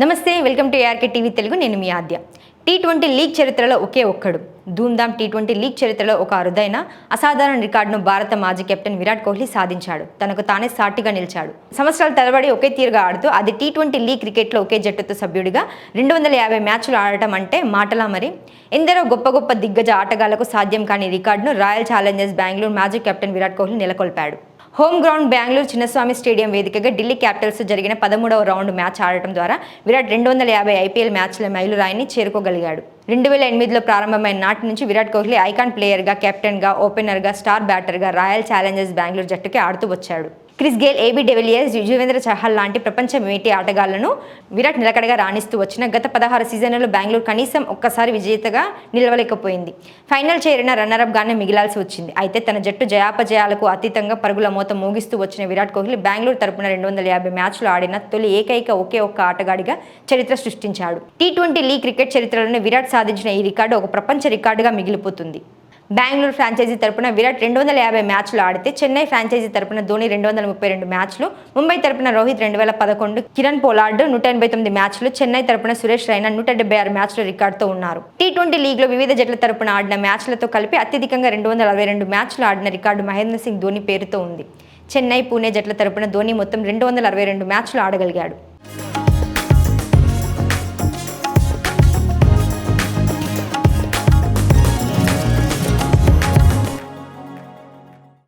నమస్తే welcome to ARK TV Telugu. నేను మీ ఆద్య. టీ ట్వంటీ లీగ్ చరిత్రలో ఒకే ఒక్కడు. ధూమ్ధామ్ టీ ట్వంటీ లీగ్ చరిత్రలో ఒక అరుదైన అసాధారణ రికార్డును భారత మాజీ కెప్టెన్ విరాట్ కోహ్లీ సాధించాడు. తనకు తానే సాటిగా నిలిచాడు. సంవత్సరాల తరబడి ఒకే తీరుగా ఆడుతూ అది టీ ట్వంటీ లీగ్ క్రికెట్లో ఒకే జట్టుతో సభ్యుడిగా రెండు వందల యాభై మ్యాచ్లు ఆడటం అంటే మాటలా మరి? ఎందరో గొప్ప గొప్ప దిగ్గజ ఆటగాళ్ళకు సాధ్యం కాని రికార్డును రాయల్ ఛాలెంజర్స్ బెంగళూరు మాజీ captain Virat Kohli నెలకొల్పాడు. Home ground Bengaluru Chinnaswamy stadium వేదికగా ఢిల్లీ క్యాపిటల్స్ జరిగిన పదమూడవ రౌండ్ మ్యాచ్ ఆడటం ద్వారా విరాట్ రెండు వందల యాభై ఐపీఎల్ మ్యాచ్ల మైలురాయిని చేరుకోగలిగాడు. రెండు వేల ఎనిమిదిలో ప్రారంభమైన నాటి నుంచి విరాట్ కోహ్లీ ఐకాన్ ప్లేయర్గా కెప్టెన్గా ఓపెనర్గా స్టార్ బ్యాటర్గా రాయల్ ఛాలెంజర్స్ బెంగళూరు జట్టుకి ఆడుతూ వచ్చాడు. Chris Gayle AB de Villiers Yuzvendra Chahal లాంటి ప్రపంచ మేటి ఆటగాళ్ళను విరాట్ నిలకడగా రాణిస్తూ వచ్చిన గత పదహారు సీజన్లలో బెంగళూరు కనీసం ఒక్కసారి విజేతగా నిలవలేకపోయింది. ఫైనల్ చేరిన రన్నరప్ గానే మిగిలాల్సి వచ్చింది. అయితే తన జట్టు జయాపజయాలకు అతీతంగా పరుగుల మూత మోగిస్తూ వచ్చిన విరాట్ కోహ్లీ బెంగళూరు తరపున రెండు వందల యాభై మ్యాచ్లు ఆడిన తొలి ఏకైక ఒకే ఒక్క ఆటగాడిగా చరిత్ర సృష్టించాడు. టీ ట్వంటీ లీగ్ క్రికెట్ చరిత్రలోనే విరాట్ సాధించిన ఈ రికార్డు ఒక ప్రపంచ రికార్డుగా మిగిలిపోతుంది. బెంగళూరు ఫ్రాంచైజీ తరపున విరాట్ రెండు వందల యాభై మ్యాచ్లు ఆడితే చెన్నై ఫ్రాంచైజీ తరపున ధోని రెండు వందల ముప్పై రెండు మ్యాచ్లు ముంబై తరపున రోహిత్ రెండు వేల పదకొండు కిరణ్ పోలార్డ్ నూట ఎనభై తొమ్మిది మ్యాచ్లు చెన్నై తరపున సురేష్ రైనా నూట డెబ్బై ఆరు మ్యాచ్ల రికార్డుతో ఉన్నారు. టీ ట్వంటీ లీగ్లో వివిధ జట్ల తరపున ఆడిన మ్యాచ్లతో కలిపి అత్యధికంగా రెండు వందల అరవై రెండు మ్యాచ్లు ఆడిన రికార్డు మహేంద్ర సింగ్ ధోని పేరుతో ఉంది. చెన్నై పూణే జట్ల తరపున ధోని మొత్తం రెండు వందల అరవై రెండు మ్యాచ్లు ఆడగలిగాడు.